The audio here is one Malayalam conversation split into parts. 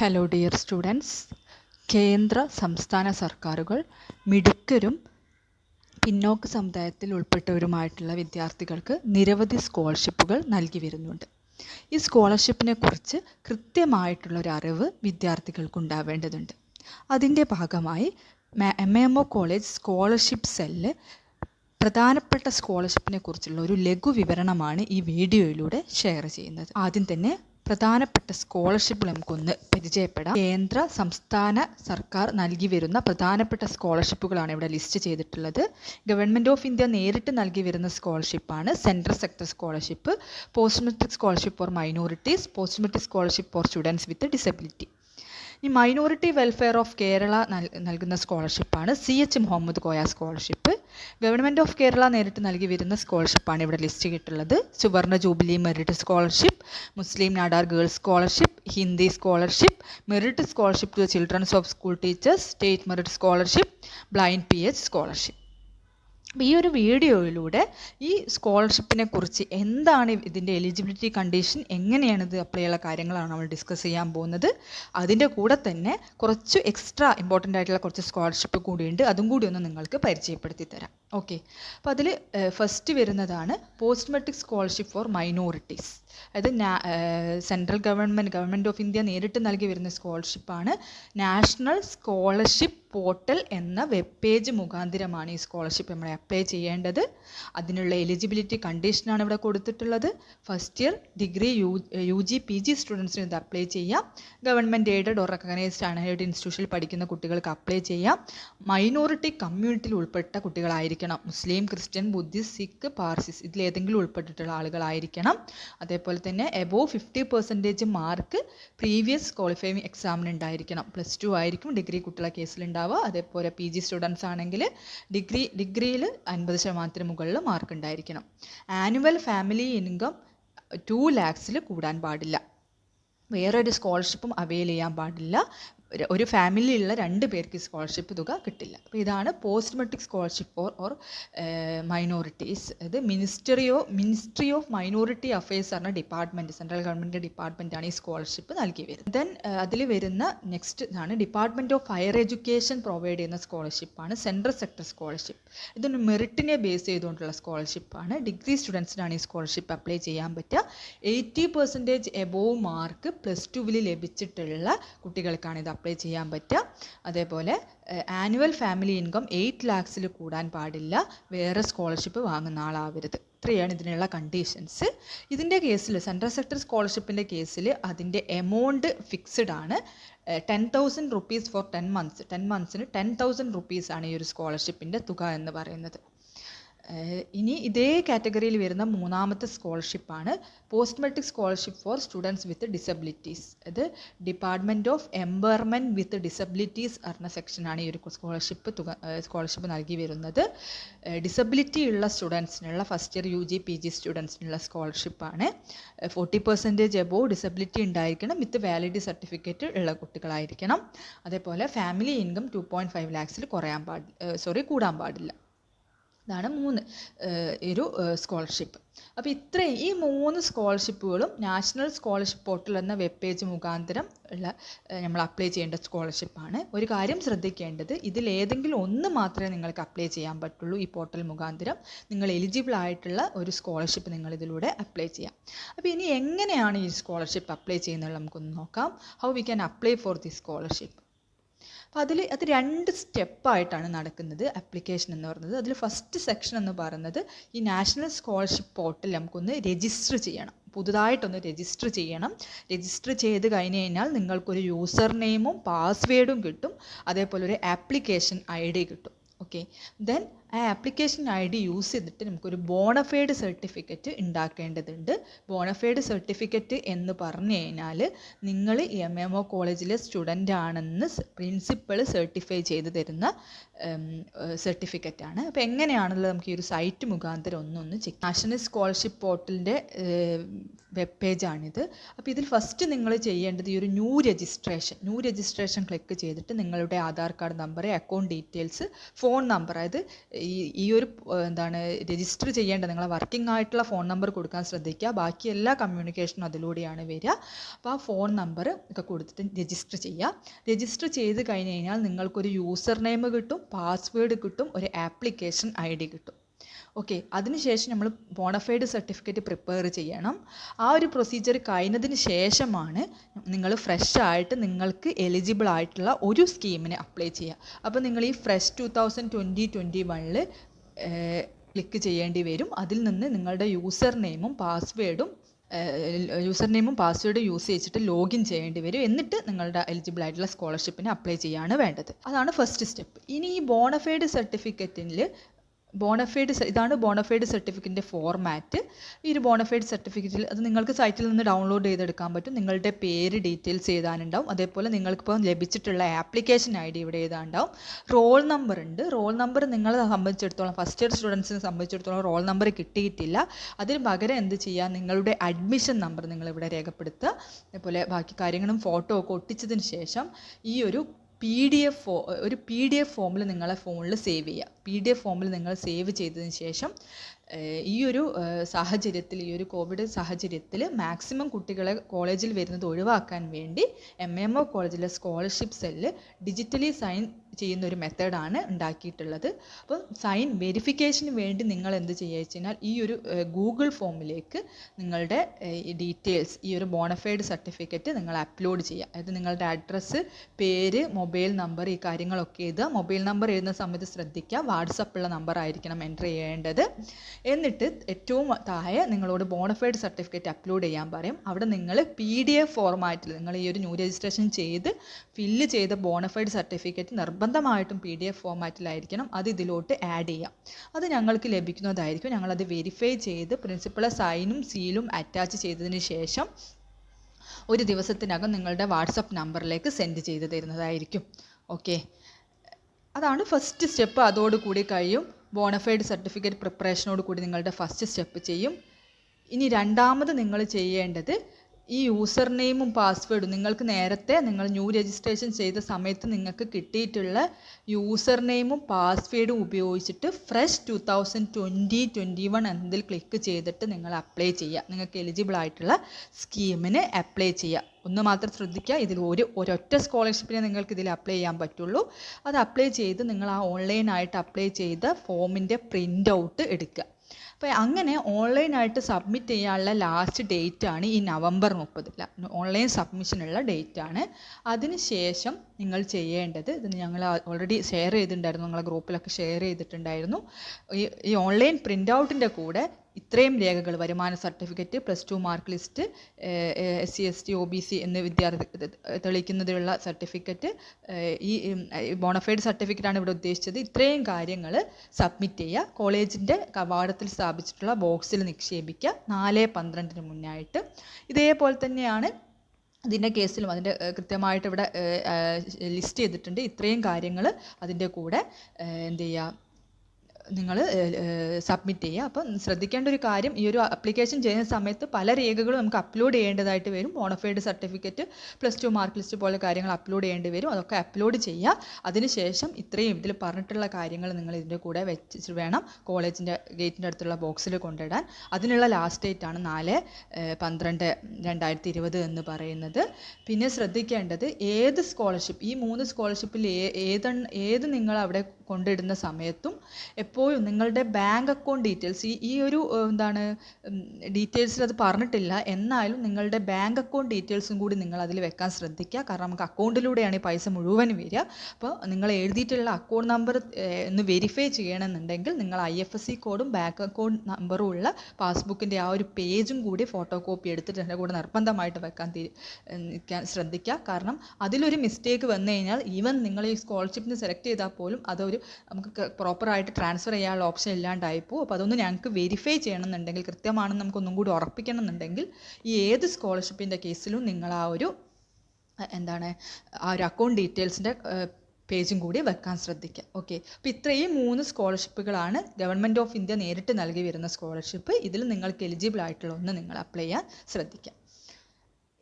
ഹലോ ഡിയർ സ്റ്റുഡൻസ് കേന്ദ്ര സംസ്ഥാന സർക്കാരുകൾ മിടുക്കരും പിന്നോക്ക സമുദായത്തിൽ ഉൾപ്പെട്ടവരുമായിട്ടുള്ള വിദ്യാർത്ഥികൾക്ക് നിരവധി സ്കോളർഷിപ്പുകൾ നൽകി വരുന്നുണ്ട്. ഈ സ്കോളർഷിപ്പിനെ കുറിച്ച് കൃത്യമായിട്ടുള്ള ഒരു അറിവ് വിദ്യാർത്ഥികൾക്ക് ഉണ്ടാവേണ്ടതുണ്ട് അതിന്റെ ഭാഗമായി M M O college scholarship cell പ്രധാനപ്പെട്ട സ്കോളർഷിപ്പിനെ കുറിച്ചുള്ള ഒരു ലഘു വിവരണമാണ് ഈ വീഡിയോയിലൂടെ ഷെയർ ചെയ്യുന്നത്. ആദ്യം തന്നെ പ്രധാനപ്പെട്ട സ്കോളർഷിപ്പ് നമുക്കൊന്ന് പരിചയപ്പെടാം. കേന്ദ്ര സംസ്ഥാന സർക്കാർ നൽകി വരുന്ന പ്രധാനപ്പെട്ട സ്കോളർഷിപ്പുകളാണ് ഇവിടെ ലിസ്റ്റ് ചെയ്തിട്ടുള്ളത്. ഗവൺമെന്റ് ഓഫ് ഇന്ത്യ നേരിട്ട് നൽകി വരുന്ന സ്കോളർഷിപ്പാണ് central sector scholarship. Post matric scholarship for minorities post matric scholarship for students with disability. ഇനി മൈനോറിറ്റി വെൽഫെയർ ഓഫ് കേരള നൽകുന്ന സ്കോളർഷിപ്പാണ് C H Muhammad Koya scholarship. Government of Kerala നേരിട്ട് നൽകി വരുന്ന സ്കോളർഷിപ്പാണ് ഇവിടെ ലിസ്റ്റ് ചെയ്തിട്ടുള്ളത്. സുവർണ jubilee merit scholarship Muslim Nadar girls scholarship Hindi scholarship merit scholarship to children's of school teachers state merit scholarship blind P H scholarship ഈ ഒരു വീഡിയോയിലൂടെ ഈ സ്കോളർഷിപ്പിനെ കുറിച്ച് എന്താണ് ഇതിന്റെ എലിജിബിലിറ്റി കണ്ടീഷൻ എങ്ങനെയാണ് ഇത് അപ്ലൈ ചെയ്യാനുള്ള കാര്യങ്ങളാണ് നമ്മൾ ഡിസ്കസ് ചെയ്യാൻ പോകുന്നത്. അതിന്റെ കൂടെ തന്നെ കുറച്ച് എക്സ്ട്രാ ഇമ്പോർട്ടന്റ് ആയിട്ടുള്ള കുറച്ച് സ്കോളർഷിപ്പ് കൂടിയുണ്ട്. അതും കൂടി ഒന്ന് നിങ്ങൾക്ക് പരിചയപ്പെടുത്തി തരാം. ഓക്കെ അപ്പോൾ അതിൽ ഫസ്റ്റ് വരുന്നതാണ് post matric scholarship for minorities അതായത് central government government of India നേരിട്ട് നൽകി വരുന്ന സ്കോളർഷിപ്പാണ് നാഷണൽ സ്കോളർഷിപ്പ് പോർട്ടൽ എന്ന വെബ് പേജ് മുഖാന്തിരമാണ് ഈ സ്കോളർഷിപ്പ് നമ്മൾ അപ്ലൈ ചെയ്യേണ്ടത്. അതിനുള്ള എലിജിബിലിറ്റി കണ്ടീഷനാണ് ഇവിടെ കൊടുത്തിട്ടുള്ളത്. First year degree U U G P G സ്റ്റുഡൻസിന് ഇത് അപ്ലൈ ചെയ്യാം. Government aided or recognised unaided ഇൻസ്റ്റിറ്റ്യൂഷനിൽ പഠിക്കുന്ന കുട്ടികൾക്ക് അപ്ലൈ ചെയ്യാം. മൈനോറിറ്റി കമ്മ്യൂണിറ്റിയിൽ ഉൾപ്പെട്ട കുട്ടികളായിരിക്കണം. മുസ്ലിം ക്രിസ്ത്യൻ ബുദ്ധിസ്റ്റ് സിഖ് പാർസിസ് ഇതിലേതെങ്കിലും ഉൾപ്പെട്ടിട്ടുള്ള ആളുകളായിരിക്കണം. അതേപോലെ തന്നെ above fifty percentage mark previous qualifying എക്സാമിന് ഉണ്ടായിരിക്കണം. പ്ലസ് ടു ആയിരിക്കും ഡിഗ്രി കുട്ടികളെ കേസിലുണ്ടാവുക അതേപോലെ പി ജി സ്റ്റുഡൻസ് ആണെങ്കിൽ ഡിഗ്രി ഡിഗ്രിയിൽ അൻപത് ശതമാനത്തിന് മുകളിൽ മാർക്ക് ഉണ്ടായിരിക്കണം. ആനുവൽ ഫാമിലി ഇൻകം ടു ലാക്സിൽ കൂടാൻ പാടില്ല. വേറൊരു സ്കോളർഷിപ്പും അവൈൽ ചെയ്യാൻ പാടില്ല. ഒരു ഫാമിലിയിലുള്ള രണ്ട് പേർക്ക് സ്കോളർഷിപ്പ് തുക കിട്ടില്ല. അപ്പോൾ ഇതാണ് post matric scholarship for or minorities ഇത് ministry ministry of minority affairs പറഞ്ഞ ഡിപ്പാർട്ട്മെന്റ് സെൻട്രൽ ഗവൺമെന്റ് ആണ് ഈ സ്കോളർഷിപ്പ് നൽകി വരുന്നത്. ദെൻ അതിൽ വരുന്ന നെക്സ്റ്റ് ഇതാണ് department of higher education provide ചെയ്യുന്ന സ്കോളർഷിപ്പാണ് സെൻട്രൽ സെക്ടർ സ്കോളർഷിപ്പ് ഇതൊരു മെറിറ്റിനെ ബേസ് ചെയ്തുകൊണ്ടുള്ള സ്കോളർഷിപ്പാണ് ഡിഗ്രി സ്റ്റുഡൻസിനാണ് ഈ സ്കോളർഷിപ്പ് അപ്ലൈ ചെയ്യാൻ പറ്റുക. Eighty percentage above mark plus ടുവിൽ ലഭിച്ചിട്ടുള്ള കുട്ടികൾക്കാണ് ഇത് അപ്ലൈ ചെയ്യാൻ പറ്റുക. അതേപോലെ ആനുവൽ ഫാമിലി ഇൻകം എയ്റ്റ് ലാക്സിൽ കൂടാൻ പാടില്ല. വേറെ സ്കോളർഷിപ്പ് വാങ്ങുന്ന ആളാവരുത്. ഇത്രയാണ് ഇതിനുള്ള കണ്ടീഷൻസ് ഇതിന്റെ കേസിൽ സെൻട്രൽ സെക്ടർ സ്കോളർഷിപ്പിന്റെ കേസിൽ അതിന്റെ എമൗണ്ട് ഫിക്സഡ് ആണ്. Ten thousand rupees for ten months ten മന്ത്സിന് ten thousand റുപ്പീസാണ് ഈ ഒരു സ്കോളർഷിപ്പിന്റെ തുക എന്ന് പറയുന്നത്. ഇനി ഇതേ കാറ്റഗറിയിൽ വരുന്ന മൂന്നാമത്തെ സ്കോളർഷിപ്പാണ് post matric scholarship for students with disabilities. അത് department of empowerment with disabilities പറഞ്ഞ സെക്ഷനാണ് ഈ ഒരു സ്കോളർഷിപ്പ് തുക സ്കോളർഷിപ്പ് നൽകി വരുന്നത്. ഡിസബിലിറ്റി ഉള്ള സ്റ്റുഡൻസിനുള്ള first year U G P G സ്റ്റുഡൻസിനുള്ള സ്കോളർഷിപ്പാണ് ഫോർട്ടി പെർസെന്റേജ് എബോവ് ഡിസബിലിറ്റി ഉണ്ടായിരിക്കണം. വിത്ത് വാലിഡി സർട്ടിഫിക്കറ്റ് ഉള്ള കുട്ടികളായിരിക്കണം. അതേപോലെ family income two point five ലാക്സിൽ കുറയാൻ പാടില്ല സോറി കൂടാൻ പാടില്ല. ഇതാണ് മൂന്ന് ഒരു സ്കോളർഷിപ്പ് അപ്പോൾ ഇത്രയും ഈ മൂന്ന് സ്കോളർഷിപ്പുകളും നാഷണൽ സ്കോളർഷിപ്പ് പോർട്ടൽ എന്ന വെബ് പേജ് മുഖാന്തരം ഉള്ള നമ്മൾ അപ്ലൈ ചെയ്യേണ്ട സ്കോളർഷിപ്പാണ് ഒരു കാര്യം ശ്രദ്ധിക്കേണ്ടത് ഇതിൽ ഏതെങ്കിലും ഒന്ന് മാത്രമേ നിങ്ങൾക്ക് അപ്ലൈ ചെയ്യാൻ പറ്റുള്ളൂ ഈ പോർട്ടൽ മുഖാന്തരം. നിങ്ങൾ എലിജിബിൾ ആയിട്ടുള്ള ഒരു സ്കോളർഷിപ്പ് നിങ്ങൾ ഇതിലൂടെ അപ്ലൈ ചെയ്യാം. അപ്പോൾ ഇനി എങ്ങനെയാണ് ഈ സ്കോളർഷിപ്പ് അപ്ലൈ ചെയ്യുന്നത് നമുക്കൊന്ന് നോക്കാം. How we can apply for the scholarship അപ്പോൾ അതിൽ അത് രണ്ട് സ്റ്റെപ്പായിട്ടാണ് നടക്കുന്നത് ആപ്ലിക്കേഷൻ എന്ന് പറയുന്നത്. അതിൽ ഫസ്റ്റ് സെക്ഷൻ എന്ന് പറയുന്നത് ഈ നാഷണൽ സ്കോളർഷിപ്പ് പോർട്ടൽ നമുക്കൊന്ന് രജിസ്റ്റർ ചെയ്യണം. പുതുതായിട്ടൊന്ന് രജിസ്റ്റർ ചെയ്യണം. രജിസ്റ്റർ ചെയ്ത് കഴിഞ്ഞ് കഴിഞ്ഞാൽ നിങ്ങൾക്കൊരു യൂസർ നെയിമും പാസ്വേഡും കിട്ടും. അതേപോലെ ഒരു ആപ്ലിക്കേഷൻ ഐ ഡി കിട്ടും. ഓക്കെ ദെൻ ആ ആപ്ലിക്കേഷൻ ഐ ഡി യൂസ് ചെയ്തിട്ട് നമുക്കൊരു ബോണഫൈഡ് സർട്ടിഫിക്കറ്റ് ഉണ്ടാക്കേണ്ടതുണ്ട് ബോണഫൈഡ് സർട്ടിഫിക്കറ്റ് എന്ന് പറഞ്ഞു കഴിഞ്ഞാൽ നിങ്ങൾ എം എം ഒ കോളേജിലെ സ്റ്റുഡന്റ് ആണെന്ന് പ്രിൻസിപ്പൾ സർട്ടിഫൈ ചെയ്ത് തരുന്ന സർട്ടിഫിക്കറ്റ് ആണ്. അപ്പോൾ എങ്ങനെയാണല്ലോ നമുക്ക് ഈ ഒരു സൈറ്റ് മുഖാന്തരം ഒന്നൊന്ന് ചെക്ക് നാഷണൽ സ്കോളർഷിപ്പ് പോർട്ടലിന്റെ വെബ് പേജാണിത് അപ്പോൾ ഇതിൽ ഫസ്റ്റ് നിങ്ങൾ ചെയ്യേണ്ടത് ഈ ഒരു new registration new registration click ചെയ്തിട്ട് നിങ്ങളുടെ Aadhaar card number account details phone number അതായത് ഈ ഈ ഒരു എന്താണ് രജിസ്റ്റർ ചെയ്യേണ്ട നിങ്ങളെ വർക്കിംഗ് ആയിട്ടുള്ള ഫോൺ നമ്പർ കൊടുക്കാൻ ശ്രദ്ധിക്കുക. ബാക്കി എല്ലാ കമ്മ്യൂണിക്കേഷനും അതിലൂടെയാണ് വരിക. അപ്പോൾ ആ ഫോൺ നമ്പർ ഒക്കെ കൊടുത്തിട്ട് രജിസ്റ്റർ ചെയ്യുക. രജിസ്റ്റർ ചെയ്ത് കഴിഞ്ഞ് കഴിഞ്ഞാൽ നിങ്ങൾക്കൊരു യൂസർ നെയിം കിട്ടും പാസ്വേഡ് കിട്ടും ഒരു ആപ്ലിക്കേഷൻ ഐ ഡി കിട്ടും. ഓക്കെ അതിനുശേഷം നമ്മൾ ബോണഫൈഡ് സർട്ടിഫിക്കറ്റ് പ്രിപ്പയർ ചെയ്യണം. ആ ഒരു പ്രൊസീജിയർ കഴിഞ്ഞതിന് ശേഷമാണ് നിങ്ങൾ ഫ്രഷ് ആയിട്ട് നിങ്ങൾക്ക് എലിജിബിൾ ആയിട്ടുള്ള ഒരു സ്കീമിന് അപ്ലൈ ചെയ്യുക. അപ്പോൾ നിങ്ങൾ ഈ fresh two thousand twenty twenty വണ്ണിൽ ക്ലിക്ക് ചെയ്യേണ്ടി വരും. അതിൽ നിന്ന് നിങ്ങളുടെ യൂസർ നെയിമും പാസ്വേഡും യൂസർ നെയിമും പാസ്വേഡും യൂസ് ചെയ്തിട്ട് ലോഗിൻ ചെയ്യേണ്ടി വരും. എന്നിട്ട് നിങ്ങളുടെ എലിജിബിൾ ആയിട്ടുള്ള സ്കോളർഷിപ്പിന് അപ്ലൈ ചെയ്യാണ് വേണ്ടത്. അതാണ് ഫസ്റ്റ് സ്റ്റെപ്പ് ഇനി ഈ ബോണഫൈഡ് സർട്ടിഫിക്കറ്റിൽ ബോണഫൈഡ് ഇതാണ് ബോണഫൈഡ് സർട്ടിഫിക്കറ്റിന്റെ ഫോർമാറ്റ് ഈ ഒരു ബോണഫൈഡ് സർട്ടിഫിക്കറ്റിൽ അത് നിങ്ങൾക്ക് സൈറ്റിൽ നിന്ന് ഡൗൺലോഡ് ചെയ്തെടുക്കാൻ പറ്റും. നിങ്ങളുടെ പേര് ഡീറ്റെയിൽസ് എഴുതാനുണ്ടാവും അതേപോലെ നിങ്ങൾക്കിപ്പോൾ ലഭിച്ചിട്ടുള്ള ആപ്ലിക്കേഷൻ ഐ ഡി ഇവിടെ എഴുതാനുണ്ടാവും റോൾ നമ്പർ ഉണ്ട്. റോൾ നമ്പർ നിങ്ങളെ സംബന്ധിച്ചിടത്തോളം ഫസ്റ്റ് ഇയർ സ്റ്റുഡൻസിനെ സംബന്ധിച്ചിടത്തോളം റോൾ നമ്പർ കിട്ടിയിട്ടില്ല. അതിന് പകരം എന്ത് ചെയ്യുക നിങ്ങളുടെ അഡ്മിഷൻ നമ്പർ നിങ്ങളിവിടെ രേഖപ്പെടുത്തുക. അതേപോലെ ബാക്കി കാര്യങ്ങളും ഫോട്ടോ ഒക്കെ ഒട്ടിച്ചതിന് ശേഷം ഈ ഒരു പി ഡി എഫ് ഫോ ഒരു പി ഡി എഫ് ഫോമിൽ നിങ്ങളെ ഫോണിൽ സേവ് ചെയ്യുക പി ഡി എഫ് ഫോമിൽ നിങ്ങൾ സേവ് ചെയ്തതിന് ശേഷം ഈ ഒരു സാഹചര്യത്തിൽ ഈ ഒരു കോവിഡ് സാഹചര്യത്തിൽ മാക്സിമം കുട്ടികളെ കോളേജിൽ വരുന്നത് ഒഴിവാക്കാൻ വേണ്ടി എം എം ഒ കോളേജിലെ സ്കോളർഷിപ്പ് സെല്ല് ഡിജിറ്റലി സൈൻ ചെയ്യുന്ന ഒരു മെത്തേഡാണ് ഉണ്ടാക്കിയിട്ടുള്ളത്. അപ്പം സൈൻ വെരിഫിക്കേഷന് വേണ്ടി നിങ്ങൾ എന്ത് ചെയ്യുക വെച്ച് കഴിഞ്ഞാൽ ഈ ഒരു ഗൂഗിൾ ഫോമിലേക്ക് നിങ്ങളുടെ ഡീറ്റെയിൽസ് ഈ ഒരു ബോണഫൈഡ് സർട്ടിഫിക്കറ്റ് നിങ്ങൾ അപ്ലോഡ് ചെയ്യുക. അതായത് നിങ്ങളുടെ അഡ്രസ്സ് പേര് മൊബൈൽ നമ്പർ ഈ കാര്യങ്ങളൊക്കെ എഴുതുക. മൊബൈൽ നമ്പർ എഴുതുന്ന സമയത്ത് ശ്രദ്ധിക്കുക. വാട്സപ്പുള്ള നമ്പർ ആയിരിക്കണം എന്റർ ചെയ്യേണ്ടത്. എന്നിട്ട് ഏറ്റവും താഴെ നിങ്ങളോട് ബോണഫൈഡ് സർട്ടിഫിക്കറ്റ് അപ്ലോഡ് ചെയ്യാൻ പറയും. അവിടെ നിങ്ങൾ പി ഡി എഫ് ഫോർമാറ്റിൽ നിങ്ങൾ ഈ ഒരു ന്യൂ രജിസ്ട്രേഷൻ ചെയ്ത് ഫില്ല് ചെയ്ത ബോണഫൈഡ് സർട്ടിഫിക്കറ്റ് നിർബന്ധമായിട്ടും പി ഡി എഫ് ഫോർമാറ്റിലായിരിക്കണം അത് ഇതിലോട്ട് ആഡ് ചെയ്യാം. അത് ഞങ്ങൾക്ക് ലഭിക്കുന്നതായിരിക്കും. ഞങ്ങളത് വെരിഫൈ ചെയ്ത് പ്രിൻസിപ്പളെ സൈനും സീലും അറ്റാച്ച് ചെയ്തതിന് ശേഷം ഒരു ദിവസത്തിനകം നിങ്ങളുടെ വാട്സപ്പ് നമ്പറിലേക്ക് സെൻഡ് ചെയ്ത് തരുന്നതായിരിക്കും. ഓക്കെ അതാണ് ഫസ്റ്റ് സ്റ്റെപ്പ് അതോടുകൂടി കഴിയും. ബോണഫൈഡ് സർട്ടിഫിക്കറ്റ് പ്രിപ്പറേഷനോട് കൂടി നിങ്ങളുടെ ഫസ്റ്റ് സ്റ്റെപ്പ് ചെയ്യും. ഇനി രണ്ടാമത് നിങ്ങൾ ചെയ്യേണ്ടത് ഈ യൂസർ നെയിമും പാസ്വേഡും നിങ്ങൾക്ക് നേരത്തെ നിങ്ങൾ ന്യൂ രജിസ്ട്രേഷൻ ചെയ്ത സമയത്ത് നിങ്ങൾക്ക് കിട്ടിയിട്ടുള്ള യൂസർ നെയിമും പാസ്വേഡും ഉപയോഗിച്ചിട്ട് fresh two thousand twenty twenty one എന്നതിൽ ക്ലിക്ക് ചെയ്തിട്ട് നിങ്ങൾ അപ്ലൈ ചെയ്യുക. നിങ്ങൾക്ക് എലിജിബിൾ ആയിട്ടുള്ള സ്കീമിന് അപ്ലൈ ചെയ്യുക. ഒന്ന് മാത്രം ശ്രദ്ധിക്കുക. ഇതിൽ ഒരു ഒരൊറ്റ സ്കോളർഷിപ്പിനെ നിങ്ങൾക്ക് ഇതിൽ അപ്ലൈ ചെയ്യാൻ പറ്റുള്ളൂ. അത് അപ്ലൈ ചെയ്ത് നിങ്ങൾ ആ ഓൺലൈനായിട്ട് അപ്ലൈ ചെയ്ത ഫോമിന്റെ പ്രിന്റ് ഔട്ട് എടുക്കുക. അപ്പോൾ അങ്ങനെ ഓൺലൈനായിട്ട് സബ്മിറ്റ് ചെയ്യാനുള്ള ലാസ്റ്റ് ഡേറ്റ് ആണ് ഈ നവംബർ മുപ്പത് ഓൺലൈൻ സബ്മിഷനുള്ള ഡേറ്റ് ആണ് അതിന് ശേഷം നിങ്ങൾ ചെയ്യേണ്ടത് ഇത് ഞങ്ങൾ ഓൾറെഡി ഷെയർ ചെയ്തിട്ടുണ്ടായിരുന്നു നിങ്ങളെ ഗ്രൂപ്പിലൊക്കെ ഷെയർ ചെയ്തിട്ടുണ്ടായിരുന്നു. ഈ ഈ ഓൺലൈൻ പ്രിന്റ് ഔട്ടിന്റെ കൂടെ ഇത്രയും രേഖകൾ വരുമാന certificate plus two mark list S C S T O B C എന്ന വിദ്യാർത്ഥി തെളിയിക്കുന്നതിനുള്ള സർട്ടിഫിക്കറ്റ് ഈ ബോണഫൈഡ് സർട്ടിഫിക്കറ്റാണ് ഇവിടെ ഉദ്ദേശിച്ചത്. ഇത്രയും കാര്യങ്ങൾ സബ്മിറ്റ് ചെയ്യുക. കോളേജിന്റെ കവാടത്തിൽ സ്ഥാപിച്ചിട്ടുള്ള ബോക്സിൽ നിക്ഷേപിക്കുക. നാല് പന്ത്രണ്ടിന് മുന്നായിട്ട്. ഇതേപോലെ തന്നെയാണ് അതിന്റെ കേസിലും അതിന്റെ കൃത്യമായിട്ട് ഇവിടെ ലിസ്റ്റ് ചെയ്തിട്ടുണ്ട്. ഇത്രയും കാര്യങ്ങൾ അതിന്റെ കൂടെ എന്ത് ചെയ്യുക? നിങ്ങൾ സബ്മിറ്റ് ചെയ്യുക. അപ്പം ശ്രദ്ധിക്കേണ്ട ഒരു കാര്യം ഈ ഒരു അപ്ലിക്കേഷൻ ചെയ്യുന്ന സമയത്ത് പല രേഖകളും നമുക്ക് അപ്ലോഡ് ചെയ്യേണ്ടതായിട്ട് വരും. Bonafide certificate plus two mark list പോലെ കാര്യങ്ങൾ അപ്ലോഡ് ചെയ്യേണ്ടി വരും. അതൊക്കെ അപ്ലോഡ് ചെയ്യുക. അതിനുശേഷം ഇത്രയും ഇതിൽ പറഞ്ഞിട്ടുള്ള കാര്യങ്ങൾ നിങ്ങൾ ഇതിന്റെ കൂടെ വെച്ച് വേണം കോളേജിന്റെ ഗേറ്റിന്റെ അടുത്തുള്ള ബോക്സിൽ കൊണ്ടിടാൻ. അതിനുള്ള ലാസ്റ്റ് ഡേറ്റ് ആണ് നാല് പന്ത്രണ്ട് രണ്ടായിരത്തി ഇരുപത് എന്ന് പറയുന്നത്. പിന്നെ ശ്രദ്ധിക്കേണ്ടത് ഏത് സ്കോളർഷിപ്പ് ഈ മൂന്ന് സ്കോളർഷിപ്പിൽ ഏത് ഏത് നിങ്ങൾ അവിടെ കൊണ്ടിടുന്ന സമയത്തും എപ്പോഴും നിങ്ങളുടെ ബാങ്ക് അക്കൗണ്ട് ഡീറ്റെയിൽസ് ഈ ഒരു എന്താണ് ഡീറ്റെയിൽസിൽ അത് പറഞ്ഞിട്ടില്ല. എന്നാലും നിങ്ങളുടെ ബാങ്ക് അക്കൗണ്ട് ഡീറ്റെയിൽസും കൂടി നിങ്ങൾ അതിൽ വെക്കാൻ ശ്രദ്ധിക്കുക. കാരണം നമുക്ക് അക്കൗണ്ടിലൂടെയാണ് ഈ പൈസ മുഴുവൻ വരിക. അപ്പോൾ നിങ്ങൾ എഴുതിയിട്ടുള്ള അക്കൗണ്ട് നമ്പർ ഒന്ന് വെരിഫൈ ചെയ്യണമെന്നുണ്ടെങ്കിൽ നിങ്ങൾ ഐ എഫ് എസ് സി കോഡും ബാങ്ക് അക്കൗണ്ട് നമ്പറും ഉള്ള പാസ്ബുക്കിന്റെ ആ ഒരു പേജും കൂടി ഫോട്ടോ കോപ്പി എടുത്തിട്ട് എന്റെ കൂടെ നിർബന്ധമായിട്ട് വെക്കാൻ നിൽക്കാൻ ശ്രദ്ധിക്കുക. കാരണം അതിലൊരു മിസ്റ്റേക്ക് വന്നു കഴിഞ്ഞാൽ ഈവൻ നിങ്ങൾ ഈ സ്കോളർഷിപ്പിന് സെലക്ട് ചെയ്താൽ പോലും അതൊരു നമുക്ക് പ്രോപ്പറായിട്ട് ട്രാൻസ്ഫർ ചെയ്യാനുള്ള ഓപ്ഷൻ ഇല്ലാണ്ടായിപ്പോൾ അപ്പോൾ അതൊന്ന് ഞങ്ങൾക്ക് വെരിഫൈ ചെയ്യണമെന്നുണ്ടെങ്കിൽ കൃത്യമാണെന്ന് നമുക്കൊന്നും കൂടി ഉറപ്പിക്കണം എന്നുണ്ടെങ്കിൽ ഈ ഏത് സ്കോളർഷിപ്പിന്റെ കേസിലും നിങ്ങൾ ആ ഒരു എന്താണ് ആ ഒരു അക്കൗണ്ട് ഡീറ്റെയിൽസിന്റെ പേജും കൂടി വെക്കാൻ ശ്രദ്ധിക്കുക. ഓക്കെ അപ്പോൾ ഇത്രയും മൂന്ന് സ്കോളർഷിപ്പുകളാണ് ഗവൺമെന്റ് ഓഫ് ഇന്ത്യ നേരിട്ട് നൽകി വരുന്ന സ്കോളർഷിപ്പ് ഇതിൽ നിങ്ങൾക്ക് എലിജിബിൾ ആയിട്ടുള്ള ഒന്ന് നിങ്ങൾ അപ്ലൈ ചെയ്യാൻ ശ്രദ്ധിക്കുക.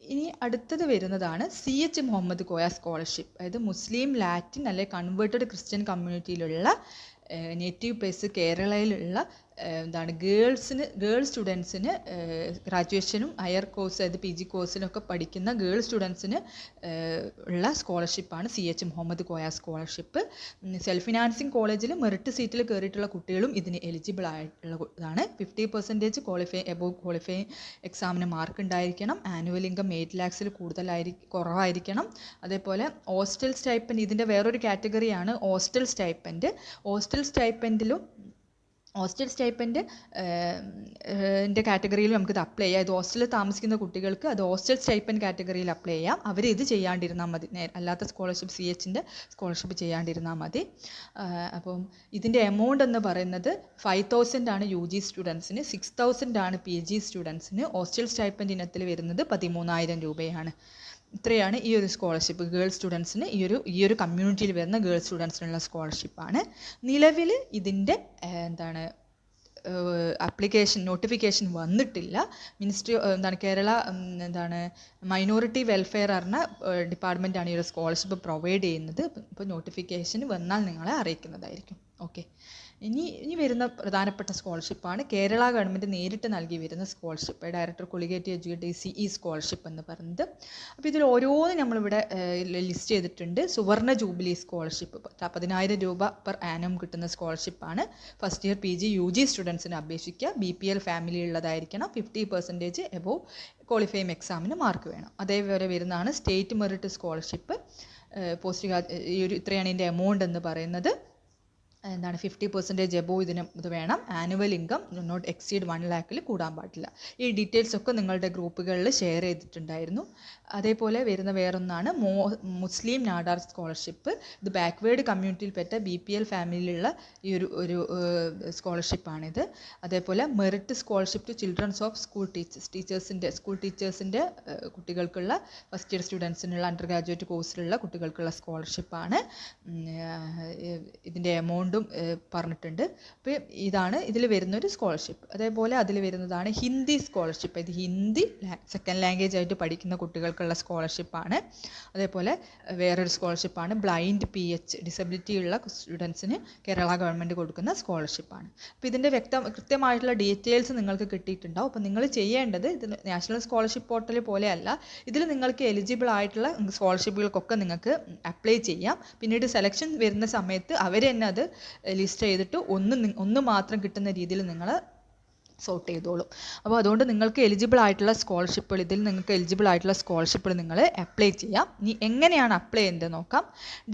ഇനി അടുത്തത് വരുന്നതാണ് C H Muhammad Koya scholarship അതായത് മുസ്ലിം ലാറ്റിൻ അല്ലെ കൺവേർട്ടഡ് ക്രിസ്ത്യൻ കമ്മ്യൂണിറ്റിയിലുള്ള നേറ്റീവ് പ്ലേസ് കേരളയിലുള്ള എന്താണ് ഗേൾസിന് ഗേൾ സ്റ്റുഡൻസിന് ഗ്രാജുവേഷനും ഹയർ കോഴ്സ് അതായത് പി ജി കോഴ്സിനൊക്കെ പഠിക്കുന്ന ഗേൾ സ്റ്റുഡൻസിന് ഉള്ള സ്കോളർഷിപ്പാണ് C H Muhammad Koya scholarship. Self financing കോളേജിൽ മെറിറ്റ് സീറ്റിൽ കയറിയിട്ടുള്ള കുട്ടികളും ഇതിന് എലിജിബിൾ ആയിട്ടുള്ളതാണ് fifty percentage qualify above qualify എക്സാമിന് മാർക്ക് ഉണ്ടായിരിക്കണം ആനുവൽ ഇൻകം എയ്റ്റ് ലാക്സിൽ കൂടുതലായി കുറവായിരിക്കണം. അതേപോലെ ഹോസ്റ്റൽ സ്റ്റൈപ്പൻഡ് ഇതിന്റെ വേറൊരു കാറ്റഗറിയാണ് ഹോസ്റ്റൽ സ്റ്റൈപ്പൻഡ്. ഹോസ്റ്റൽ സ്റ്റൈപ്പൻഡിലും ഹോസ്റ്റൽ സ്റ്റൈപ്പൻഡ് ന്റെ കാറ്റഗറിയിൽ നമുക്ക് ഇത് അപ്ലൈ ചെയ്യാം. ഇത് ഹോസ്റ്റലിൽ താമസിക്കുന്ന കുട്ടികൾക്ക് അത് ഹോസ്റ്റൽ സ്റ്റൈപ്പൻഡ് കാറ്റഗറിയിൽ അപ്ലൈ ചെയ്യാം. അവർ ഇത് ചെയ്യാണ്ടിരുന്നാൽ മതി. അല്ലാത്ത സ്കോളർഷിപ്പ് സി എച്ചിന്റെ സ്കോളർഷിപ്പ് ചെയ്യാണ്ടിരുന്നാൽ മതി. അപ്പം ഇതിന്റെ എമൗണ്ട് എന്ന് പറയുന്നത് ഫൈവ് തൗസൻഡ് ആണ് യു ജി സ്റ്റുഡൻസിന് സിക്സ് തൗസൻഡ് ആണ് പി ജി സ്റ്റുഡൻസിന്. ഹോസ്റ്റൽ സ്റ്റൈപ്പൻഡ് ഇനത്തിൽ വരുന്നത് പതിമൂന്നായിരം രൂപയാണ്. ഇത്രയാണ് ഈ ഒരു സ്കോളർഷിപ്പ് ഗേൾ സ്റ്റുഡൻസിന് ഈ ഒരു ഈ ഒരു കമ്മ്യൂണിറ്റിയിൽ വരുന്ന ഗേൾ സ്റ്റുഡൻസിനുള്ള സ്കോളർഷിപ്പാണ് നിലവിൽ ഇതിന്റെ എന്താണ് അപ്ലിക്കേഷൻ നോട്ടിഫിക്കേഷൻ വന്നിട്ടില്ല. മിനിസ്ട്രി എന്താണ് കേരള എന്താണ് മൈനോറിറ്റി വെൽഫെയർ പറഞ്ഞ ഡിപ്പാർട്ട്മെന്റാണ് ഈ ഒരു സ്കോളർഷിപ്പ് പ്രൊവൈഡ് ചെയ്യുന്നത്. ഇപ്പോൾ നോട്ടിഫിക്കേഷൻ വന്നാൽ നിങ്ങളെ അറിയിക്കുന്നതായിരിക്കും. ഓക്കെ ഇനി ഇനി വരുന്ന പ്രധാനപ്പെട്ട സ്കോളർഷിപ്പാണ് കേരള ഗവൺമെന്റ് നേരിട്ട് നൽകി വരുന്ന scholarship director collegiate educate C E scholarship എന്ന് പറയുന്നത്. അപ്പോൾ ഇതിൽ ഓരോന്നും നമ്മളിവിടെ ലിസ്റ്റ് ചെയ്തിട്ടുണ്ട്. സുവർണ ജൂബിലി സ്കോളർഷിപ്പ് പതിനായിരം രൂപ പെർ ആനം കിട്ടുന്ന സ്കോളർഷിപ്പാണ് first year P G U G സ്റ്റുഡൻസിന് അപേക്ഷിക്കുക. ബി പി എൽ ഫാമിലി ഉള്ളതായിരിക്കണം. ഫിഫ്റ്റി പെർസെന്റേജ് എബോവ് ക്വാളിഫൈയിങ് എക്സാമിന് മാർക്ക് വേണം. അതേപോലെ വരുന്നതാണ് സ്റ്റേറ്റ് മെറിറ്റ് സ്കോളർഷിപ്പ് പോസ്റ്റ് ഈ ഒരു ഇത്രയാണ് ഇതിന്റെ എമൗണ്ട് എന്ന് പറയുന്നത്. എന്താണ് ഫിഫ്റ്റി പെർസെന്റേജ് എബോ ഇതിന് ഇത് വേണം. Annual income not exceed one ലാക്കിൽ കൂടാൻ പാടില്ല. ഈ ഡീറ്റെയിൽസ് ഒക്കെ നിങ്ങളുടെ ഗ്രൂപ്പുകളിൽ ഷെയർ ചെയ്തിട്ടുണ്ടായിരുന്നു. അതേപോലെ വരുന്ന വേറൊന്നാണ് മോ മുസ്ലിം നാടാർ സ്കോളർഷിപ്പ്. ഇത് ബാക്ക്വേർഡ് കമ്മ്യൂണിറ്റിയിൽപ്പെട്ട ബി പി എൽ ഫാമിലിയിലുള്ള ഈ ഒരു ഒരു സ്കോളർഷിപ്പാണിത്. അതേപോലെ merit scholarship to childrens of school teachers ടീച്ചേഴ്സിന്റെ school ടീച്ചേഴ്സിന്റെ കുട്ടികൾക്കുള്ള ഫസ്റ്റ് ഇയർ സ്റ്റുഡൻസിനുള്ള അണ്ടർ ഗ്രാജുവേറ്റ് കോഴ്സിലുള്ള കുട്ടികൾക്കുള്ള സ്കോളർഷിപ്പാണ്. ഇതിന്റെ എമൗണ്ടും പറഞ്ഞിട്ടുണ്ട്. അപ്പോൾ ഇതാണ് ഇതിൽ വരുന്നൊരു സ്കോളർഷിപ്പ്. അതേപോലെ അതിൽ വരുന്നതാണ് ഹിന്ദി സ്കോളർഷിപ്പ്. ഇത് ഹിന്ദി സെക്കൻഡ് ലാംഗ്വേജ് ആയിട്ട് പഠിക്കുന്ന കുട്ടികൾക്കുള്ള സ്കോളർഷിപ്പാണ്. അതേപോലെ വേറൊരു സ്കോളർഷിപ്പാണ്. ബ്ലൈൻഡ് പി എച്ച് ഡിസബിലിറ്റി ഉള്ള സ്റ്റുഡൻസിന് കേരള ഗവൺമെന്റ് കൊടുക്കുന്ന സ്കോളർഷിപ്പാണ്. അപ്പോൾ ഇതിന്റെ വ്യക്തം കൃത്യമായിട്ടുള്ള ഡീറ്റെയിൽസ് നിങ്ങൾക്ക് കിട്ടിയിട്ടുണ്ടാവും. അപ്പോൾ നിങ്ങൾ ചെയ്യേണ്ടത് ഇത് നാഷണൽ സ്കോളർഷിപ്പ് പോർട്ടൽ പോലെയല്ല ഇതിൽ നിങ്ങൾക്ക് എലിജിബിൾ ആയിട്ടുള്ള സ്കോളർഷിപ്പുകൾക്കൊക്കെ നിങ്ങൾക്ക് അപ്ലൈ ചെയ്യാം. പിന്നീട് സെലക്ഷൻ വരുന്ന സമയത്ത് അവർ തന്നെ അത് ലിസ്റ്റ് ചെയ്തിട്ട് ഒന്ന് ഒന്ന് മാത്രം കിട്ടുന്ന രീതിയിൽ നിങ്ങൾ സോർട്ട് ചെയ്തോളും. അപ്പോൾ അതുകൊണ്ട് നിങ്ങൾക്ക് എലിജിബിൾ ആയിട്ടുള്ള സ്കോളർഷിപ്പുകൾ ഇതിൽ നിങ്ങൾക്ക് എലിജിബിൾ ആയിട്ടുള്ള സ്കോളർഷിപ്പുകൾ നിങ്ങൾ അപ്ലൈ ചെയ്യാം. ഇനി എങ്ങനെയാണ് അപ്ലൈ ചെയ്യേണ്ടത് നോക്കാം.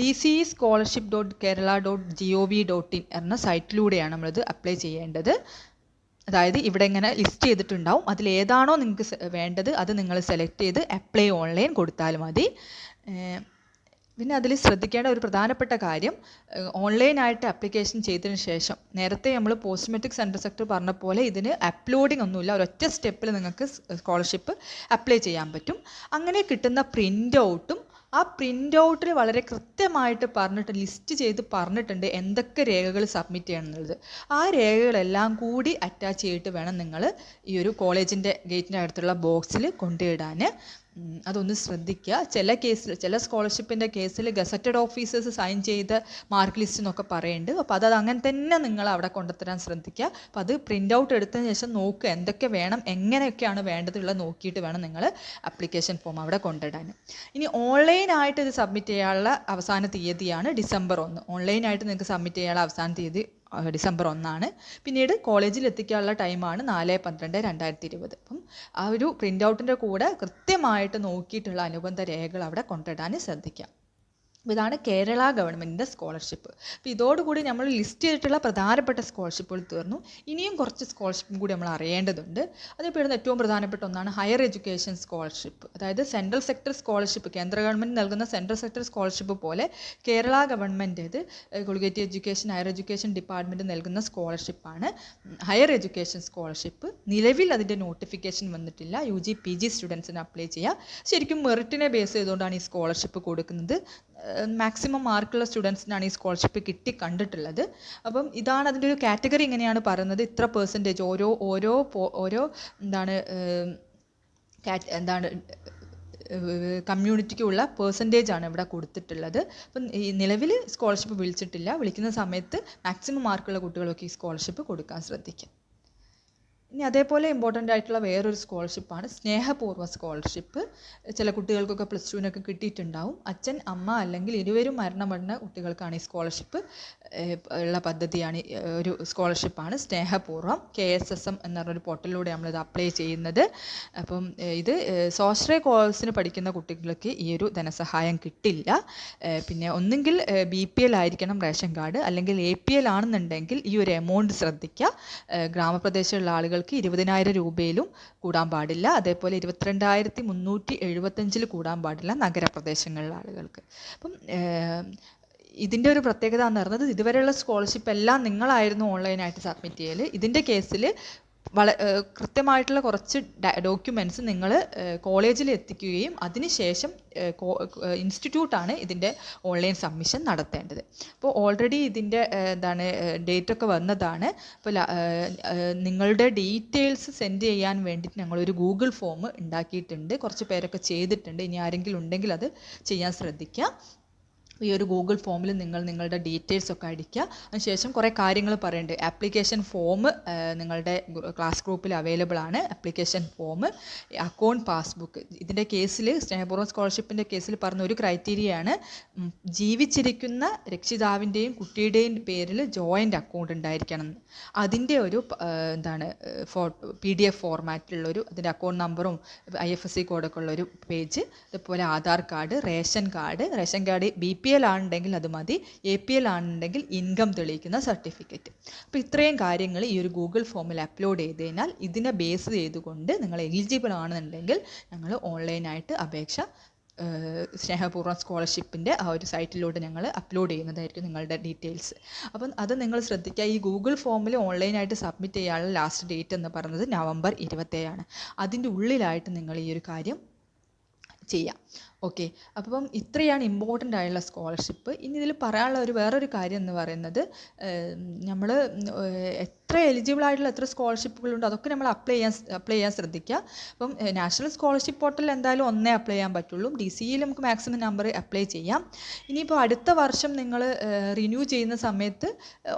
D C scholarship dot Kerala dot G O V dot in എന്ന സൈറ്റിലൂടെയാണ് നമ്മളിത് അപ്ലൈ ചെയ്യേണ്ടത്. അതായത് ഇവിടെ ഇങ്ങനെ ലിസ്റ്റ് ചെയ്തിട്ടുണ്ടാവും. അതിൽ ഏതാണോ നിങ്ങൾക്ക് വേണ്ടത് അത് നിങ്ങൾ സെലക്ട് ചെയ്ത് അപ്ലൈ ഓൺലൈൻ കൊടുത്താൽ മതി. പിന്നെ അതിൽ ശ്രദ്ധിക്കേണ്ട ഒരു പ്രധാനപ്പെട്ട കാര്യം ഓൺലൈനായിട്ട് ആപ്ലിക്കേഷൻ ചെയ്തതിന് ശേഷം നേരത്തെ നമ്മൾ പോസ്റ്റ് മെട്രിക് സെൻട്രൽ സെക്ടർ പറഞ്ഞ പോലെ ഇതിന് അപ്ലോഡിംഗ് ഒന്നുമില്ല. ഒരൊറ്റ സ്റ്റെപ്പിൽ നിങ്ങൾക്ക് സ്കോളർഷിപ്പ് അപ്ലൈ ചെയ്യാൻ പറ്റും. അങ്ങനെ കിട്ടുന്ന പ്രിന്റ് ഔട്ടും ആ പ്രിന്റ് ഔട്ടിൽ വളരെ കൃത്യമായിട്ട് പറഞ്ഞിട്ട് ലിസ്റ്റ് ചെയ്ത് പറഞ്ഞിട്ടുണ്ട് എന്തൊക്കെ രേഖകൾ സബ്മിറ്റ് ചെയ്യണം എന്നുള്ളത് ആ രേഖകളെല്ലാം കൂടി അറ്റാച്ച് ചെയ്തിട്ട് വേണം നിങ്ങൾ ഈ ഒരു കോളേജിന്റെ ഗേറ്റിന്റെ അടുത്തുള്ള ബോക്സിൽ കൊണ്ടുപോയിടാൻ ഉം, അതൊന്ന് ശ്രദ്ധിക്കുക ചില കേസിൽ ചില സ്കോളർഷിപ്പിന്റെ കേസിൽ ഗസറ്റഡ് ഓഫീസേഴ്സ് സൈൻ ചെയ്ത മാർക്ക് ലിസ്റ്റ് എന്നൊക്കെ പറയുന്നുണ്ട് അപ്പോൾ അത് അങ്ങനെ തന്നെ നിങ്ങൾ അവിടെ കൊണ്ടുത്തരാൻ ശ്രദ്ധിക്കുക അപ്പോൾ അത് പ്രിന്റ് ഔട്ട് എടുത്തതിന് ശേഷം നോക്കുക എന്തൊക്കെ വേണം എങ്ങനെയൊക്കെയാണ് വേണ്ടതുള്ളത് നോക്കിയിട്ട് വേണം നിങ്ങൾ അപ്ലിക്കേഷൻ ഫോം അവിടെ കൊണ്ടിടാൻ ഇനി ഓൺലൈനായിട്ട് ഇത് സബ്മിറ്റ് ചെയ്യാനുള്ള അവസാന തീയതിയാണ് ഡിസംബർ ഒന്ന്. ഓൺലൈനായിട്ട് നിങ്ങൾക്ക് സബ്മിറ്റ് ചെയ്യാനുള്ള അവസാന തീയതി ഡിസംബർ ഒന്നാണ്. പിന്നീട് കോളേജിൽ എത്തിക്കാനുള്ള ടൈമാണ് നാല് പന്ത്രണ്ട് രണ്ടായിരത്തി ഇരുപത്. അപ്പം ആ ഒരു പ്രിന്റ് ഔട്ടിന്റെ കൂടെ കൃത്യമായിട്ട് നോക്കിയിട്ടുള്ള അനുബന്ധ രേഖകൾ അവിടെ കൊണ്ടിടാൻ ശ്രദ്ധിക്കുക അപ്പോൾ ഇതാണ് കേരള ഗവൺമെന്റിന്റെ സ്കോളർഷിപ്പ്. അപ്പോൾ ഇതോടുകൂടി നമ്മൾ ലിസ്റ്റ് ചെയ്തിട്ടുള്ള പ്രധാനപ്പെട്ട സ്കോളർഷിപ്പുകൾ തീർന്നു. ഇനിയും കുറച്ച് സ്കോളർഷിപ്പും കൂടി നമ്മൾ അറിയേണ്ടതുണ്ട്. അതിൽപ്പെടുന്ന ഏറ്റവും പ്രധാനപ്പെട്ട ഒന്നാണ് ഹയർ എഡ്യൂക്കേഷൻ സ്കോളർഷിപ്പ്. അതായത് സെൻട്രൽ സെക്ടർ സ്കോളർഷിപ്പ് കേന്ദ്ര ഗവൺമെന്റ് നൽകുന്ന സെൻട്രൽ സെക്ടർ സ്കോളർഷിപ്പ് പോലെ Kerala government collegiate education higher education department നൽകുന്ന സ്കോളർഷിപ്പാണ്. Higher education scholarship. നിലവിൽ അതിന്റെ നോട്ടിഫിക്കേഷൻ വന്നിട്ടില്ല. യു ജി പി ജി സ്റ്റുഡൻസിന് അപ്ലൈ ചെയ്യുക ശരിക്കും മെറിറ്റിനെ ബേസ് ചെയ്തുകൊണ്ടാണ് ഈ സ്കോളർഷിപ്പ് കൊടുക്കുന്നത്. മാക്സിമം മാർക്കുള്ള സ്റ്റുഡൻസിനാണ് ഈ സ്കോളർഷിപ്പ് കിട്ടി കണ്ടിട്ടുള്ളത്. അപ്പം ഇതാണ് അതിന്റെ ഒരു കാറ്റഗറി ഇങ്ങനെയാണ് പറയുന്നത്? ഇത്ര പെർസെന്റേജ് ഓരോ ഓരോ ഓരോ എന്താണ് എന്താണ് കമ്മ്യൂണിറ്റിക്കുള്ള പേഴ്സന്റേജ് ആണ് ഇവിടെ കൊടുത്തിട്ടുള്ളത്. അപ്പം ഈ നിലവിൽ സ്കോളർഷിപ്പ് വിളിച്ചിട്ടില്ല. വിളിക്കുന്ന സമയത്ത് മാക്സിമം മാർക്കുള്ള കുട്ടികളൊക്കെ ഈ സ്കോളർഷിപ്പ് കൊടുക്കാൻ ശ്രദ്ധിക്കുക ഇനി അതേപോലെ ഇമ്പോർട്ടന്റ് ആയിട്ടുള്ള വേറൊരു സ്കോളർഷിപ്പാണ് സ്നേഹപൂർവ സ്കോളർഷിപ്പ് ചില കുട്ടികൾക്കൊക്കെ പ്ലസ് ടുവിനൊക്കെ കിട്ടിയിട്ടുണ്ടാവും. അച്ഛൻ അമ്മ അല്ലെങ്കിൽ ഇരുവരും മരണമടഞ്ഞ കുട്ടികൾക്കാണ് ഈ സ്കോളർഷിപ്പ് ഉള്ള പദ്ധതിയാണ് ഒരു സ്കോളർഷിപ്പാണ് സ്നേഹപൂർവം കെ എസ് എസ് എം എന്ന പറഞ്ഞൊരു പോർട്ടലിലൂടെ നമ്മളിത് അപ്ലൈ ചെയ്യുന്നത്. അപ്പം ഇത് സ്വാശ്രയ കോഴ്സിന് പഠിക്കുന്ന കുട്ടികൾക്ക് ഈ ഒരു ധനസഹായം കിട്ടില്ല. പിന്നെ ഒന്നുകിൽ ബി പി എൽ ആയിരിക്കണം റേഷൻ കാർഡ്. അല്ലെങ്കിൽ എ പി എൽ ആണെന്നുണ്ടെങ്കിൽ ഈ ഒരു എമൗണ്ട് ശ്രദ്ധിക്കുക ഗ്രാമപ്രദേശമുള്ള ഗ്രാമപ്രദേശമുള്ള ആളുകൾക്ക് ഇരുപതിനായിരം രൂപയിലും കൂടാൻ പാടില്ല. അതേപോലെ ഇരുപത്തിരണ്ടായിരത്തി മുന്നൂറ്റി എഴുപത്തഞ്ചിൽ കൂടാൻ പാടില്ല നഗരപ്രദേശങ്ങളിലെ ആളുകൾക്ക്. അപ്പം ഇതിന്റെ ഒരു പ്രത്യേകത എന്ന് പറയുന്നത് ഇതുവരെയുള്ള സ്കോളർഷിപ്പ് എല്ലാം നിങ്ങളായിരുന്നു ഓൺലൈനായിട്ട് സബ്മിറ്റ് ചെയ്യൽ ഇതിന്റെ കേസിൽ വള കൃത്യമായിട്ടുള്ള കുറച്ച് ഡോക്യുമെന്റ്സ് നിങ്ങൾ കോളേജിൽ എത്തിക്കുകയും അതിനുശേഷം ഇൻസ്റ്റിറ്റ്യൂട്ടാണ് ഇതിന്റെ ഓൺലൈൻ സബ്മിഷൻ നടത്തേണ്ടത്. അപ്പോൾ ഓൾറെഡി ഇതിന്റെ എന്താണ് ഡേറ്റ് ഒക്കെ വന്നതാണ്. അപ്പോൾ നിങ്ങളുടെ ഡീറ്റെയിൽസ് സെൻഡ് ചെയ്യാൻ വേണ്ടിയിട്ട് ഞങ്ങളൊരു ഗൂഗിൾ ഫോം ഉണ്ടാക്കിയിട്ടുണ്ട്. കുറച്ച് പേരൊക്കെ ചെയ്തിട്ടുണ്ട്. ഇനി ആരെങ്കിലും ഉണ്ടെങ്കിൽ അത് ചെയ്യാൻ ശ്രദ്ധിക്കുക ഈ ഒരു ഗൂഗിൾ ഫോമിൽ നിങ്ങൾ നിങ്ങളുടെ ഡീറ്റെയിൽസ് ഒക്കെ അടിക്കുക. അതിനുശേഷം കുറേ കാര്യങ്ങൾ പറയുന്നുണ്ട് ആപ്ലിക്കേഷൻ ഫോം നിങ്ങളുടെ ക്ലാസ് ഗ്രൂപ്പിൽ അവൈലബിൾ ആണ്. ആപ്ലിക്കേഷൻ ഫോം അക്കൗണ്ട് പാസ്ബുക്ക് ഇതിന്റെ കേസിൽ സ്നേഹപൂർവം സ്കോളർഷിപ്പിന്റെ കേസിൽ പറഞ്ഞ ഒരു ക്രൈറ്റീരിയയാണ് ജീവിച്ചിരിക്കുന്ന രക്ഷിതാവിന്റെയും കുട്ടിയുടെയും പേരിൽ ജോയിന്റ് അക്കൗണ്ട് ഉണ്ടായിരിക്കണം. അതിന്റെ ഒരു എന്താണ് ഫോ പി ഡി എഫ് ഫോർമാറ്റിലുള്ളൊരു അതിന്റെ അക്കൗണ്ട് നമ്പറും ഐ എഫ് എസ് സി കോഡൊക്കെ ഉള്ളൊരു പേജ് അതുപോലെ Aadhaar card ration card ration card B P L ആണെന്നുണ്ടെങ്കിൽ അത് മതി. എ പി എൽ ആണെന്നുണ്ടെങ്കിൽ ഇൻകം തെളിയിക്കുന്ന സർട്ടിഫിക്കറ്റ് അപ്പോൾ ഇത്രയും കാര്യങ്ങൾ ഈ ഒരു ഗൂഗിൾ ഫോമിൽ അപ്ലോഡ് ചെയ്ത് കഴിഞ്ഞാൽ ഇതിനെ ബേസ് ചെയ്തുകൊണ്ട് നിങ്ങൾ എലിജിബിൾ ആണെന്നുണ്ടെങ്കിൽ ഞങ്ങൾ ഓൺലൈനായിട്ട് അപേക്ഷ സ്നേഹപൂർവം സ്കോളർഷിപ്പിന്റെ ആ ഒരു സൈറ്റിലൂടെ ഞങ്ങൾ അപ്ലോഡ് ചെയ്യുന്നതായിരിക്കും നിങ്ങളുടെ ഡീറ്റെയിൽസ് അപ്പം അത് നിങ്ങൾ ശ്രദ്ധിക്കുക. ഈ ഗൂഗിൾ ഫോമിൽ ഓൺലൈനായിട്ട് സബ്മിറ്റ് ചെയ്യാനുള്ള ലാസ്റ്റ് ഡേറ്റ് എന്ന് പറയുന്നത് നവംബർ ഇരുപത്തേഴാണ്. അതിന്റെ ഉള്ളിലായിട്ട് നിങ്ങൾ ഈ ഒരു കാര്യം ചെയ്യാം. ഓക്കെ അപ്പം ഇത്രയാണ് ഇമ്പോർട്ടന്റ് ആയുള്ള സ്കോളർഷിപ്പ് ഇനി ഇതിൽ പറയാനുള്ള ഒരു വേറൊരു കാര്യം എന്ന് പറയുന്നത് നമ്മൾ എത്ര എലിജിബിൾ ആയിട്ടുള്ള എത്ര സ്കോളർഷിപ്പുകളുണ്ട് അതൊക്കെ നമ്മൾ അപ്ലൈ ചെയ്യാൻ അപ്ലൈ ചെയ്യാൻ ശ്രദ്ധിക്കുക. അപ്പം നാഷണൽ സ്കോളർഷിപ്പ് പോർട്ടലിൽ എന്തായാലും ഒന്നേ അപ്ലൈ ചെയ്യാൻ പറ്റുള്ളൂ. ഡി സിയിൽ നമുക്ക് മാക്സിമം നമ്പർ അപ്ലൈ ചെയ്യാം. ഇനിയിപ്പോൾ അടുത്ത വർഷം നിങ്ങൾ റിന്യൂ ചെയ്യുന്ന സമയത്ത്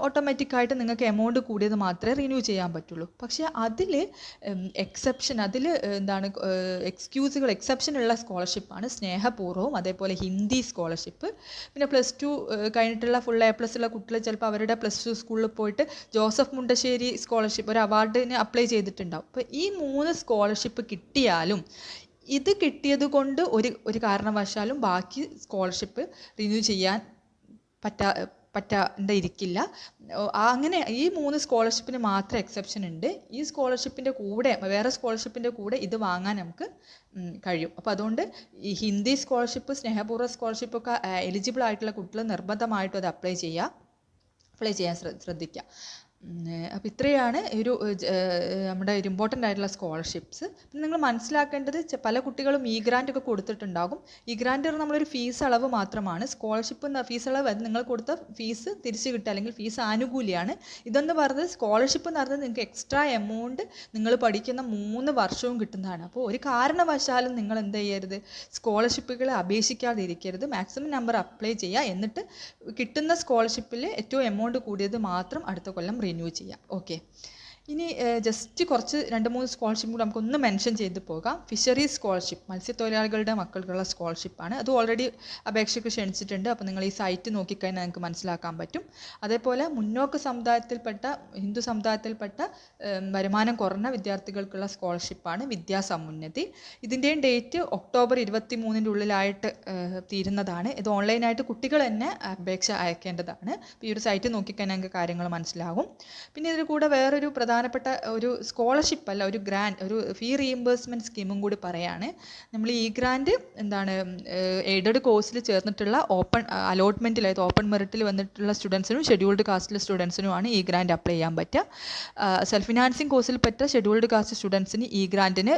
ഓട്ടോമാറ്റിക്കായിട്ട് നിങ്ങൾക്ക് എമൗണ്ട് കൂടിയത് മാത്രമേ റിന്യൂ ചെയ്യാൻ പറ്റുള്ളൂ. പക്ഷേ അതിൽ എക്സെപ്ഷൻ അതിൽ എന്താണ് എക്സ്ക്യൂസുകൾ എക്സെപ്ഷൻ ഉള്ള സ്കോളർഷിപ്പാണ് സ്നേഹപൂർവം അതേപോലെ ഹിന്ദി സ്കോളർഷിപ്പ് പിന്നെ പ്ലസ് ടു കഴിഞ്ഞിട്ടുള്ള ഫുൾ എ പ്ലസ് ഉള്ള കുട്ടികൾ ചിലപ്പോൾ അവരുടെ പ്ലസ് ടു സ്കൂളിൽ പോയിട്ട് ജോസഫ് മുണ്ടശ്ശേരി സ്കോളർഷിപ്പ് ഒരു അവാർഡിന് അപ്ലൈ ചെയ്തിട്ടുണ്ടാവും. അപ്പോൾ ഈ മൂന്ന് സ്കോളർഷിപ്പ് കിട്ടിയാലും ഇത് കിട്ടിയത് കൊണ്ട് ഒരു ഒരു കാരണവശാലും ബാക്കി സ്കോളർഷിപ്പ് റിന്യൂ ചെയ്യാൻ പറ്റാ പറ്റാണ്ട് ഇരിക്കില്ല ആ അങ്ങനെ ഈ മൂന്ന് സ്കോളർഷിപ്പിന് മാത്രം എക്സെപ്ഷൻ ഉണ്ട്. ഈ സ്കോളർഷിപ്പിന്റെ കൂടെ വേറെ സ്കോളർഷിപ്പിന്റെ കൂടെ ഇത് വാങ്ങാൻ നമുക്ക് കഴിയും. അപ്പോൾ അതുകൊണ്ട് ഈ ഹിന്ദി സ്കോളർഷിപ്പ് സ്നേഹപൂർവ സ്കോളർഷിപ്പൊക്കെ എലിജിബിൾ ആയിട്ടുള്ള കുട്ടികൾ നിർബന്ധമായിട്ടും അത് അപ്ലൈ ചെയ്യുക അപ്ലൈ ചെയ്യാൻ ശ്ര- ശ്രദ്ധിക്കുക അപ്പോൾ ഇത്രയാണ് ഒരു നമ്മുടെ ഒരു ഇമ്പോർട്ടന്റ് ആയിട്ടുള്ള സ്കോളർഷിപ്സ് പിന്നെ നിങ്ങൾ മനസ്സിലാക്കേണ്ടത് പല കുട്ടികളും ഈ ഗ്രാന്റ് ഒക്കെ കൊടുത്തിട്ടുണ്ടാകും. ഈ ഗ്രാന്റ് പറഞ്ഞാൽ നമ്മളൊരു ഫീസ് അളവ് മാത്രമാണ്. സ്കോളർഷിപ്പ് എന്ന ഫീസ് അളവ് നിങ്ങൾ കൊടുത്ത ഫീസ് തിരിച്ചു കിട്ടുക അല്ലെങ്കിൽ ഫീസ് ആനുകൂല്യമാണ് ഇതെന്ന് പറഞ്ഞത് സ്കോളർഷിപ്പ് എന്ന് പറഞ്ഞാൽ നിങ്ങൾക്ക് എക്സ്ട്രാ എമൗണ്ട് നിങ്ങൾ പഠിക്കുന്ന മൂന്ന് വർഷവും കിട്ടുന്നതാണ്. അപ്പോൾ ഒരു കാരണവശാലും നിങ്ങൾ എന്ത് ചെയ്യരുത്? സ്കോളർഷിപ്പുകൾ അപേക്ഷിക്കാതെ ഇരിക്കരുത് മാക്സിമം നമ്പർ അപ്ലൈ ചെയ്യുക. എന്നിട്ട് കിട്ടുന്ന സ്കോളർഷിപ്പിൽ ഏറ്റവും എമൗണ്ട് കൂടിയത് മാത്രം അടുത്ത കൊല്ലം റിന്യൂ ചെയ്യാം. ഓക്കെ. ഇനി ജസ്റ്റ് കുറച്ച് രണ്ട് മൂന്ന് സ്കോളർഷിപ്പ് കൂടി നമുക്കൊന്ന് മെൻഷൻ ചെയ്ത് പോകാം. ഫിഷറീസ് സ്കോളർഷിപ്പ് മത്സ്യത്തൊഴിലാളികളുടെ മക്കൾക്കുള്ള സ്കോളർഷിപ്പാണ് അത് ഓൾറെഡി അപേക്ഷയ്ക്ക് ക്ഷണിച്ചിട്ടുണ്ട്. അപ്പോൾ നിങ്ങൾ ഈ സൈറ്റ് നോക്കിക്കഴിഞ്ഞാൽ നിങ്ങൾക്ക് മനസ്സിലാക്കാൻ പറ്റും. അതേപോലെ മുന്നോക്ക സമുദായത്തിൽപ്പെട്ട ഹിന്ദു സമുദായത്തിൽപ്പെട്ട വരുമാനം കുറഞ്ഞ വിദ്യാർത്ഥികൾക്കുള്ള സ്കോളർഷിപ്പാണ് വിദ്യാസമുന്നതി ഇതിന്റെയും ഡേറ്റ് ഒക്ടോബർ ഇരുപത്തി മൂന്നിന്റെ ഉള്ളിലായിട്ട് തീരുന്നതാണ്. ഇത് ഓൺലൈനായിട്ട് കുട്ടികൾ തന്നെ അപേക്ഷ അയക്കേണ്ടതാണ്. ഈ ഒരു സൈറ്റ് നോക്കിക്കഴിഞ്ഞാൽ നിങ്ങൾക്ക് കാര്യങ്ങൾ മനസ്സിലാകും. പിന്നെ ഇതിൽ കൂടെ വേറൊരു പ്രധാനപ്പെട്ട ഒരു സ്കോളർഷിപ്പ് അല്ല ഒരു ഗ്രാൻഡ് ഒരു ഫീ റീഇംബേഴ്സ്മെന്റ് സ്കീമും കൂടി പറയാണ്. നമ്മൾ ഈ ഗ്രാൻഡ് എന്താണ് എയ്ഡഡ് കോഴ്സിൽ ചേർന്നിട്ടുള്ള ഓപ്പൺ അലോട്ട്മെന്റിൽ അതായത് ഓപ്പൺ മെറിറ്റിൽ വന്നിട്ടുള്ള സ്റ്റുഡൻസിനും ഷെഡ്യൂൾഡ് കാസ്റ്റിലെ സ്റ്റുഡൻസിനുമാണ് ഈ ഗ്രാൻഡ് അപ്ലൈ ചെയ്യാൻ പറ്റുക. സെൽഫ് ഫിനാൻസിങ് കോഴ്സിൽ പറ്റ ഷെഡ്യൂൾഡ് കാസ്റ്റ് സ്റ്റുഡൻസിന് ഈ ഗ്രാൻഡിന്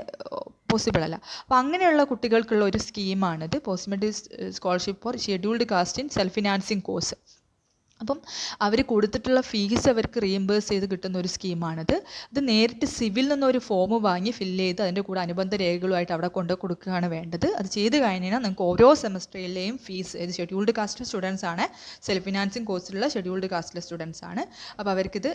പോസിബിൾ അല്ല. അപ്പോൾ അങ്ങനെയുള്ള കുട്ടികൾക്കുള്ള ഒരു സ്കീമാണിത് possibility scholarship for scheduled caste in self financing course അപ്പം അവർ കൊടുത്തിട്ടുള്ള ഫീസ് അവർക്ക് റീഇംബേഴ്സ് ചെയ്ത് കിട്ടുന്ന ഒരു സ്കീമാണിത്. ഇത് നേരിട്ട് സിവിൽ നിന്നൊരു ഫോം വാങ്ങി ഫില്ല് ചെയ്ത് അതിന്റെ കൂടെ അനുബന്ധ രേഖകളുമായിട്ട് അവിടെ കൊണ്ട് കൊടുക്കുകയാണ് വേണ്ടത്. അത് ചെയ്ത് കഴിഞ്ഞാൽ നിങ്ങൾക്ക് ഓരോ സെമസ്റ്ററിലെയും ഫീസ് ഇത് ഷെഡ്യൂൾഡ് കാസ്റ്റ് സ്റ്റുഡൻസ് ആണ്. സെൽഫ് ഫിനാൻസിങ് കോഴ്സിലുള്ള ഷെഡ്യൂൾഡ് കാസ്റ്റിലെ സ്റ്റുഡൻസ് ആണ്. അപ്പോൾ അവർക്കിത്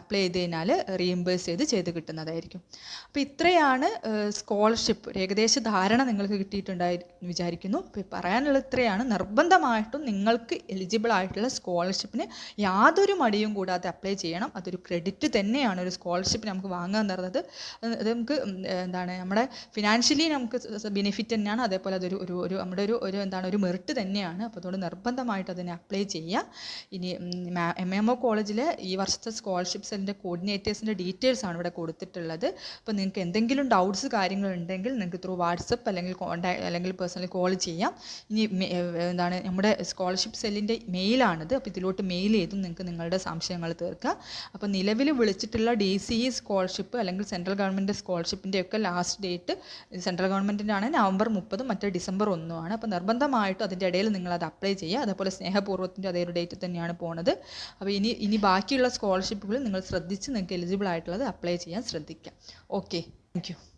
അപ്ലൈ ചെയ്ത് കഴിഞ്ഞാൽ റീഇംബേഴ്സ് ചെയ്ത് ചെയ്ത് കിട്ടുന്നതായിരിക്കും. അപ്പോൾ ഇത്രയാണ് സ്കോളർഷിപ്പ് ഏകദേശ ധാരണ നിങ്ങൾക്ക് കിട്ടിയിട്ടുണ്ടായി വിചാരിക്കുന്നു. അപ്പോൾ പറയാനുള്ളത് ഇത്രയാണ്. നിർബന്ധമായിട്ടും നിങ്ങൾക്ക് എലിജിബിൾ ആയിട്ടുള്ള സ്കോളർഷിപ്പിന് യാതൊരു മടിയും കൂടാതെ അപ്ലൈ ചെയ്യണം. അതൊരു ക്രെഡിറ്റ് തന്നെയാണ് ഒരു സ്കോളർഷിപ്പ് നമുക്ക് എന്ന് പറയുന്നത്. അത് നമുക്ക് എന്താണ് നമ്മുടെ ഫിനാൻഷ്യലി നമുക്ക് ബെനിഫിറ്റ് തന്നെയാണ്. അതേപോലെ അതൊരു ഒരു ഒരു നമ്മുടെ ഒരു ഒരു എന്താണ് ഒരു മെറിറ്റ് തന്നെയാണ്. അപ്പോൾ അതുകൊണ്ട് നിർബന്ധമായിട്ട് അതിനെ അപ്ലൈ ചെയ്യുക. ഇനി എം എം ഒ കോളേജിലെ ഈ വർഷത്തെ സ്കോളർഷിപ്പ് സെല്ലിന്റെ കോർഡിനേറ്റേഴ്സിന്റെ ഡീറ്റെയിൽസ് ആണ് ഇവിടെ കൊടുത്തിട്ടുള്ളത്. അപ്പോൾ നിങ്ങൾക്ക് എന്തെങ്കിലും ഡൗട്ട്സ് കാര്യങ്ങൾ ഉണ്ടെങ്കിൽ നിങ്ങൾക്ക് ത്രൂ വാട്സപ്പ് അല്ലെങ്കിൽ കോൺടാക്ട് അല്ലെങ്കിൽ പേഴ്സണലി കോൾ ചെയ്യാം. ഇനി എന്താണ് നമ്മുടെ സ്കോളർഷിപ്പ് സെല്ലിന്റെ മെയിലാണിത് അപ്പോൾ ഇതിലോട്ട് മെയിൽ ചെയ്തും നിങ്ങൾക്ക് നിങ്ങളുടെ സംശയങ്ങൾ തീർക്കുക അപ്പോൾ നിലവിൽ വിളിച്ചിട്ടുള്ള ഡി സി ഇ സ്കോളർഷിപ്പ് അല്ലെങ്കിൽ സെൻട്രൽ ഗവൺമെന്റ് സ്കോളർഷിപ്പിന്റെ ഒക്കെ ലാസ്റ്റ് ഡേറ്റ് സെൻട്രൽ ഗവൺമെന്റിന്റെ ആണ് നവംബർ മുപ്പതും മറ്റേ ഡിസംബർ ഒന്നുമാണ് അപ്പോൾ നിർബന്ധമായിട്ടും അതിന്റെ ഇടയിൽ നിങ്ങൾ അത് അപ്ലൈ ചെയ്യുക. അതേപോലെ സ്നേഹപൂർവത്തിന്റെ അതേ ഒരു ഡേറ്റ് തന്നെയാണ് പോണത്. അപ്പോൾ ഇനി ഇനി ബാക്കിയുള്ള സ്കോളർഷിപ്പുകൾ നിങ്ങൾ ശ്രദ്ധിച്ച് നിങ്ങൾക്ക് എലിജിബിൾ ആയിട്ടുള്ളത് അപ്ലൈ ചെയ്യാൻ ശ്രദ്ധിക്കാം. Okay thank